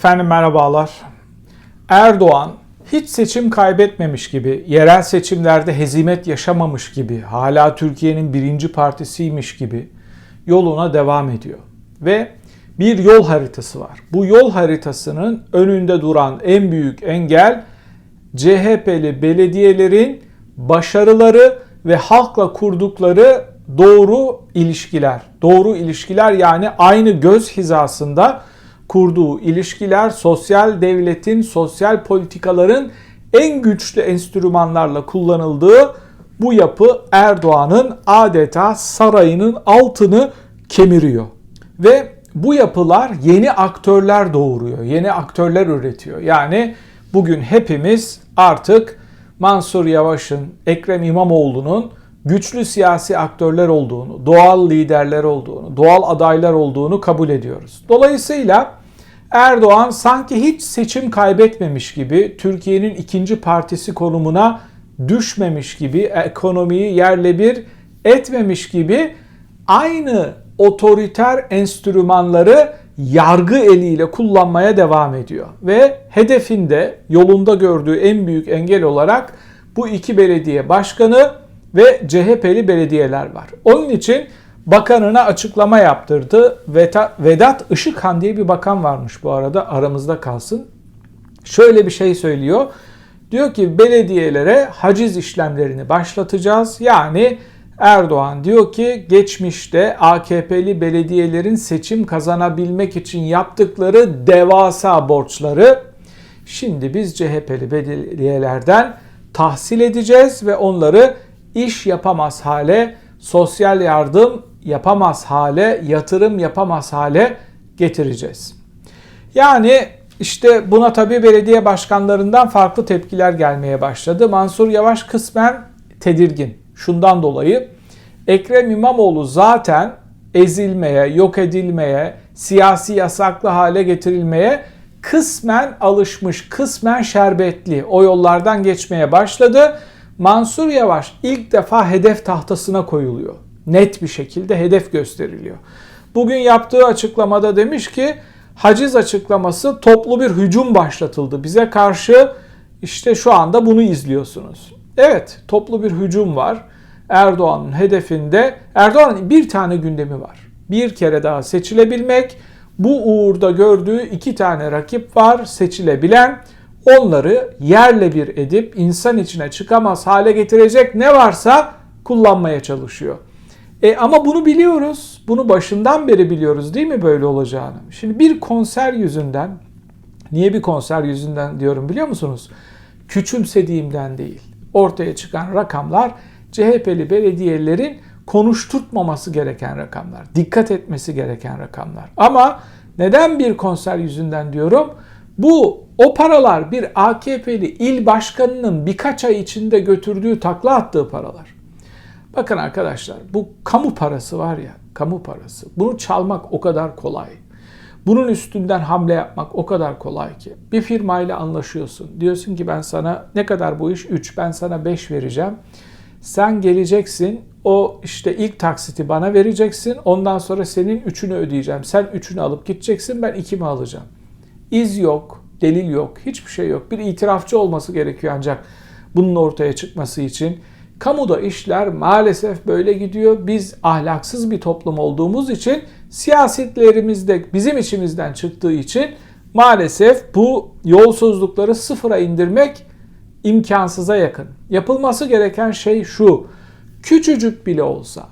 Efendim merhabalar. Erdoğan hiç seçim kaybetmemiş gibi, yerel seçimlerde hezimet yaşamamış gibi, hala Türkiye'nin birinci partisiymiş gibi yoluna devam ediyor. Ve bir yol haritası var. Bu yol haritasının önünde duran en büyük engel CHP'li belediyelerin başarıları ve halkla kurdukları doğru ilişkiler. Doğru ilişkiler yani aynı göz hizasında kurduğu ilişkiler sosyal devletin, sosyal politikaların en güçlü enstrümanlarla kullanıldığı bu yapı Erdoğan'ın adeta sarayının altını kemiriyor. Ve bu yapılar yeni aktörler doğuruyor, yeni aktörler üretiyor. Yani bugün hepimiz artık Mansur Yavaş'ın, Ekrem İmamoğlu'nun güçlü siyasi aktörler olduğunu, doğal liderler olduğunu, doğal adaylar olduğunu kabul ediyoruz. Dolayısıyla Erdoğan sanki hiç seçim kaybetmemiş gibi, Türkiye'nin ikinci partisi konumuna düşmemiş gibi, ekonomiyi yerle bir etmemiş gibi aynı otoriter enstrümanları yargı eliyle kullanmaya devam ediyor. Ve hedefinde, yolunda gördüğü en büyük engel olarak bu iki belediye başkanı ve CHP'li belediyeler var. Onun için bakanına açıklama yaptırdı. Vedat Işıkhan diye bir bakan varmış bu arada aramızda kalsın. Şöyle bir şey söylüyor. Diyor ki belediyelere haciz işlemlerini başlatacağız. Yani Erdoğan diyor ki geçmişte AKP'li belediyelerin seçim kazanabilmek için yaptıkları devasa borçları şimdi biz CHP'li belediyelerden tahsil edeceğiz ve onları iş yapamaz hale, sosyal yardım yapamaz hale, yatırım yapamaz hale getireceğiz. Yani işte buna tabii belediye başkanlarından farklı tepkiler gelmeye başladı. Mansur Yavaş kısmen tedirgin. Şundan dolayı Ekrem İmamoğlu zaten ezilmeye, yok edilmeye, siyasi yasaklı hale getirilmeye kısmen alışmış, kısmen şerbetli. O yollardan geçmeye başladı. Mansur Yavaş ilk defa hedef tahtasına koyuluyor. Net bir şekilde hedef gösteriliyor. Bugün yaptığı açıklamada demiş ki haciz açıklaması toplu bir hücum başlatıldı. Bize karşı işte şu anda bunu izliyorsunuz. Evet toplu bir hücum var. Erdoğan'ın hedefinde Erdoğan'ın bir tane gündemi var. Bir kere daha seçilebilmek. Bu uğurda gördüğü iki tane rakip var seçilebilen. Onları yerle bir edip insan içine çıkamaz hale getirecek ne varsa kullanmaya çalışıyor. E ama bunu biliyoruz. Bunu başından beri biliyoruz değil mi böyle olacağını? Şimdi bir konser yüzünden, niye bir konser yüzünden diyorum biliyor musunuz? Küçümsediğimden değil. Ortaya çıkan rakamlar CHP'li belediyelerin konuşturtmaması gereken rakamlar. Dikkat etmesi gereken rakamlar. Ama neden bir konser yüzünden diyorum? Bu o paralar bir AKP'li il başkanının birkaç ay içinde götürdüğü takla attığı paralar. Bakın arkadaşlar bu kamu parası var ya kamu parası. Bunu çalmak o kadar kolay. Bunun üstünden hamle yapmak o kadar kolay ki. Bir firmayla anlaşıyorsun. Diyorsun ki ben sana ne kadar bu iş? 3 ben sana 5 vereceğim. Sen geleceksin o işte ilk taksiti bana vereceksin. Ondan sonra senin üçünü ödeyeceğim. Sen üçünü alıp gideceksin ben ikimi alacağım. İz yok, delil yok, hiçbir şey yok. Bir itirafçı olması gerekiyor ancak bunun ortaya çıkması için. Kamuda işler maalesef böyle gidiyor. Biz ahlaksız bir toplum olduğumuz için siyasetlerimizde bizim içimizden çıktığı için maalesef bu yolsuzlukları sıfıra indirmek imkansıza yakın. Yapılması gereken şey şu. Küçücük bile olsa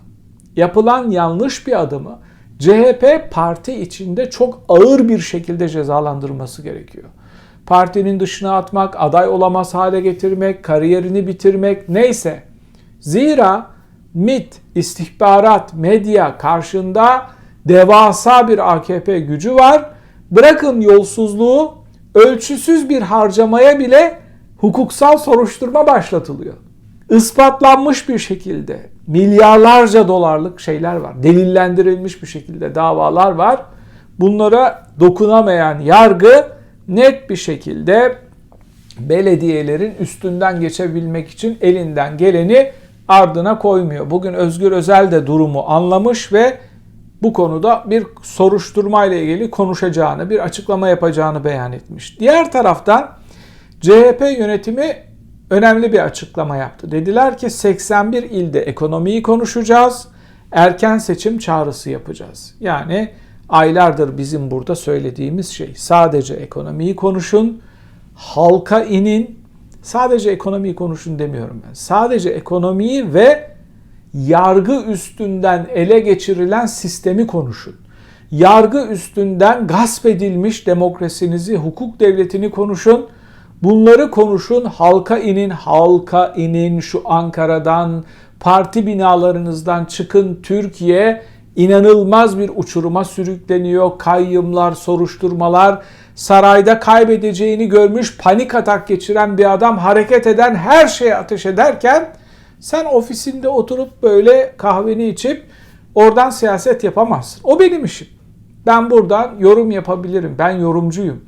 yapılan yanlış bir adımı CHP parti içinde çok ağır bir şekilde cezalandırması gerekiyor. Partinin dışına atmak, aday olamaz hale getirmek, kariyerini bitirmek neyse. Zira MIT, istihbarat, medya karşında devasa bir AKP gücü var. Bırakın yolsuzluğu, ölçüsüz bir harcamaya bile hukuksal soruşturma başlatılıyor. Ispatlanmış bir şekilde milyarlarca dolarlık şeyler var. Delillendirilmiş bir şekilde davalar var. Bunlara dokunamayan yargı net bir şekilde belediyelerin üstünden geçebilmek için elinden geleni ardına koymuyor. Bugün Özgür Özel de durumu anlamış ve bu konuda bir soruşturma ile ilgili konuşacağını, bir açıklama yapacağını beyan etmiş. Diğer taraftan CHP yönetimi önemli bir açıklama yaptı. Dediler ki 81 ilde ekonomiyi konuşacağız, erken seçim çağrısı yapacağız. Yani aylardır bizim burada söylediğimiz şey sadece ekonomiyi konuşun, halka inin, sadece ekonomiyi konuşun demiyorum ben. Sadece ekonomiyi ve yargı üstünden ele geçirilen sistemi konuşun. Yargı üstünden gasp edilmiş demokrasinizi, hukuk devletini konuşun. Bunları konuşun, halka inin, halka inin şu Ankara'dan, parti binalarınızdan çıkın Türkiye inanılmaz bir uçuruma sürükleniyor. Kayyımlar, soruşturmalar, sarayda kaybedeceğini görmüş, panik atak geçiren bir adam hareket eden her şeye ateş ederken sen ofisinde oturup böyle kahveni içip oradan siyaset yapamazsın. O benim işim. Ben buradan yorum yapabilirim. Ben yorumcuyum.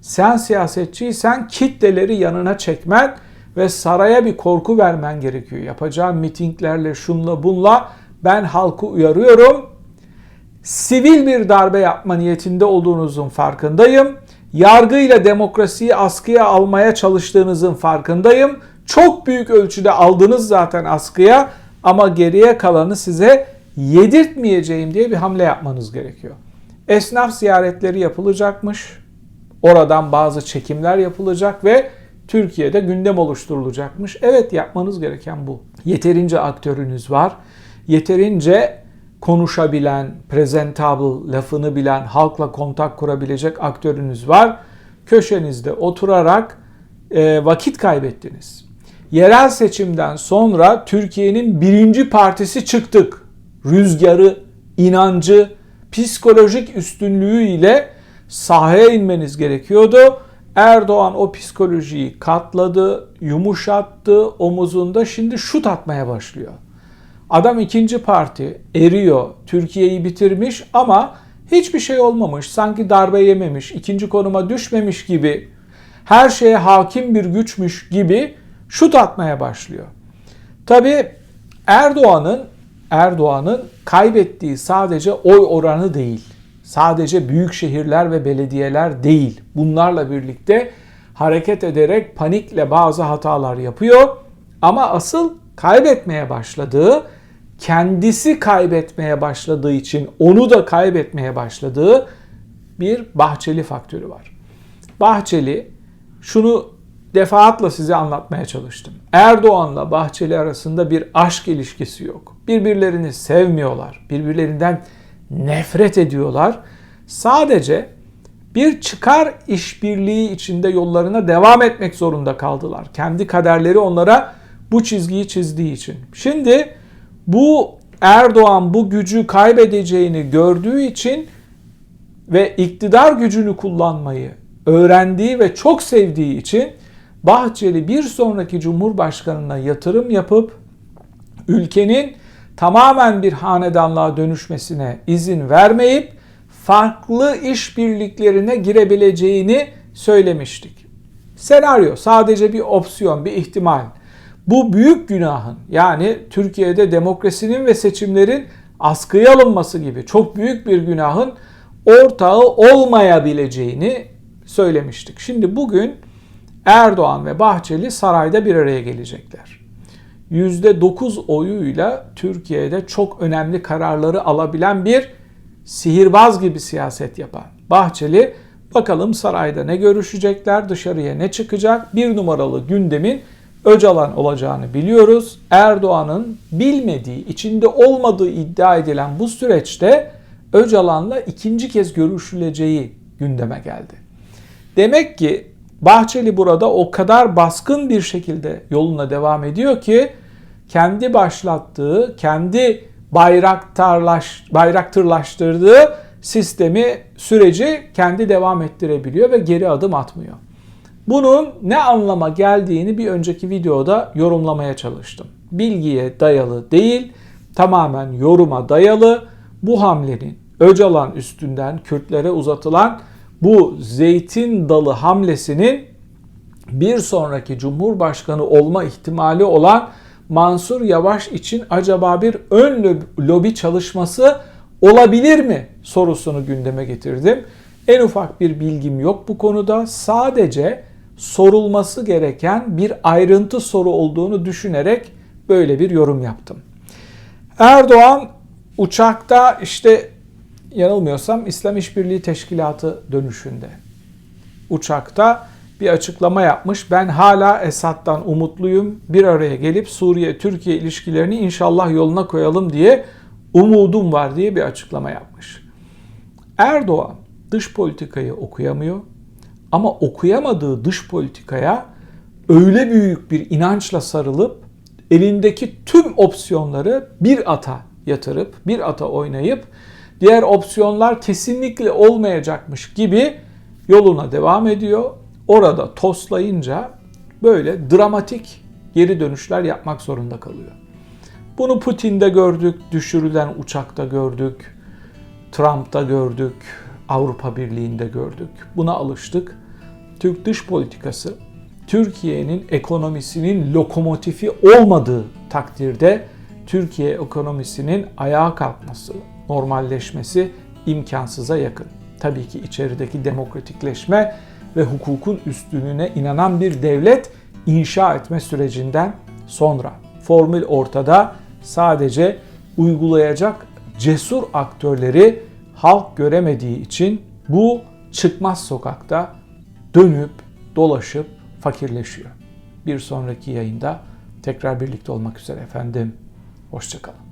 Sen siyasetçiysen kitleleri yanına çekmen ve saraya bir korku vermen gerekiyor. Yapacağın mitinglerle, şunla bunla ben halkı uyarıyorum. Sivil bir darbe yapma niyetinde olduğunuzun farkındayım. Yargıyla demokrasiyi askıya almaya çalıştığınızın farkındayım. Çok büyük ölçüde aldınız zaten askıya ama geriye kalanı size yedirtmeyeceğim diye bir hamle yapmanız gerekiyor. Esnaf ziyaretleri yapılacakmış. Oradan bazı çekimler yapılacak ve Türkiye'de gündem oluşturulacakmış. Evet yapmanız gereken bu. Yeterince aktörünüz var. Yeterince konuşabilen, presentable, lafını bilen, halkla kontak kurabilecek aktörünüz var. Köşenizde oturarak e, vakit kaybettiniz. Yerel seçimden sonra Türkiye'nin birinci partisi çıktık. Rüzgarı, inancı, psikolojik üstünlüğü ile sahaya inmeniz gerekiyordu. Erdoğan o psikolojiyi katladı, yumuşattı omuzunda şimdi şut atmaya başlıyor. Adam ikinci parti eriyor, Türkiye'yi bitirmiş ama hiçbir şey olmamış, sanki darbe yememiş, ikinci konuma düşmemiş gibi, her şeye hakim bir güçmüş gibi şut atmaya başlıyor. Tabi Erdoğan'ın Erdoğan'ın kaybettiği sadece oy oranı değil. Sadece büyük şehirler ve belediyeler değil. Bunlarla birlikte hareket ederek panikle bazı hatalar yapıyor. Ama asıl kaybetmeye başladığı, kendisi kaybetmeye başladığı için onu da kaybetmeye başladığı bir Bahçeli faktörü var. Bahçeli şunu defaatla size anlatmaya çalıştım. Erdoğan'la Bahçeli arasında bir aşk ilişkisi yok. Birbirlerini sevmiyorlar. Birbirlerinden nefret ediyorlar. Sadece bir çıkar işbirliği içinde yollarına devam etmek zorunda kaldılar. Kendi kaderleri onlara bu çizgiyi çizdiği için. Şimdi bu Erdoğan bu gücü kaybedeceğini gördüğü için ve iktidar gücünü kullanmayı öğrendiği ve çok sevdiği için Bahçeli bir sonraki cumhurbaşkanına yatırım yapıp ülkenin tamamen bir hanedanlığa dönüşmesine izin vermeyip farklı işbirliklerine girebileceğini söylemiştik. Senaryo sadece bir opsiyon, bir ihtimal. Bu büyük günahın yani Türkiye'de demokrasinin ve seçimlerin askıya alınması gibi çok büyük bir günahın ortağı olmayabileceğini söylemiştik. Şimdi bugün Erdoğan ve Bahçeli sarayda bir araya gelecekler. %9 oyuyla Türkiye'de çok önemli kararları alabilen bir sihirbaz gibi siyaset yapan Bahçeli bakalım sarayda ne görüşecekler, dışarıya ne çıkacak? Bir numaralı gündemin Öcalan olacağını biliyoruz. Erdoğan'ın bilmediği, içinde olmadığı iddia edilen bu süreçte Öcalan'la ikinci kez görüşüleceği gündeme geldi. Demek ki Bahçeli burada o kadar baskın bir şekilde yoluna devam ediyor ki kendi başlattığı, kendi bayraktarlaş, bayraktırlaştırdığı sistemi, süreci kendi devam ettirebiliyor ve geri adım atmıyor. Bunun ne anlama geldiğini bir önceki videoda yorumlamaya çalıştım. Bilgiye dayalı değil, tamamen yoruma dayalı bu hamlenin Öcalan üstünden Kürtlere uzatılan bu zeytin dalı hamlesinin bir sonraki Cumhurbaşkanı olma ihtimali olan Mansur Yavaş için acaba bir ön lobi çalışması olabilir mi sorusunu gündeme getirdim. En ufak bir bilgim yok bu konuda. Sadece sorulması gereken bir ayrıntı soru olduğunu düşünerek böyle bir yorum yaptım. Erdoğan uçakta işte yanılmıyorsam İslam İşbirliği Teşkilatı dönüşünde uçakta bir açıklama yapmış. Ben hala Esad'dan umutluyum. Bir araya gelip Suriye-Türkiye ilişkilerini inşallah yoluna koyalım diye umudum var diye bir açıklama yapmış. Erdoğan dış politikayı okuyamıyor ama okuyamadığı dış politikaya öyle büyük bir inançla sarılıp elindeki tüm opsiyonları bir ata yatırıp bir ata oynayıp diğer opsiyonlar kesinlikle olmayacakmış gibi yoluna devam ediyor. Orada toslayınca böyle dramatik geri dönüşler yapmak zorunda kalıyor. Bunu Putin'de gördük, düşürülen uçakta gördük, Trump'ta gördük, Avrupa Birliği'nde gördük. Buna alıştık. Türk dış politikası Türkiye'nin ekonomisinin lokomotifi olmadığı takdirde Türkiye ekonomisinin ayağa kalkması, normalleşmesi imkansıza yakın. Tabii ki içerideki demokratikleşme ve hukukun üstünlüğüne inanan bir devlet inşa etme sürecinden sonra. Formül ortada sadece uygulayacak cesur aktörleri halk göremediği için bu çıkmaz sokakta dönüp dolaşıp fakirleşiyor. Bir sonraki yayında tekrar birlikte olmak üzere efendim. Hoşçakalın.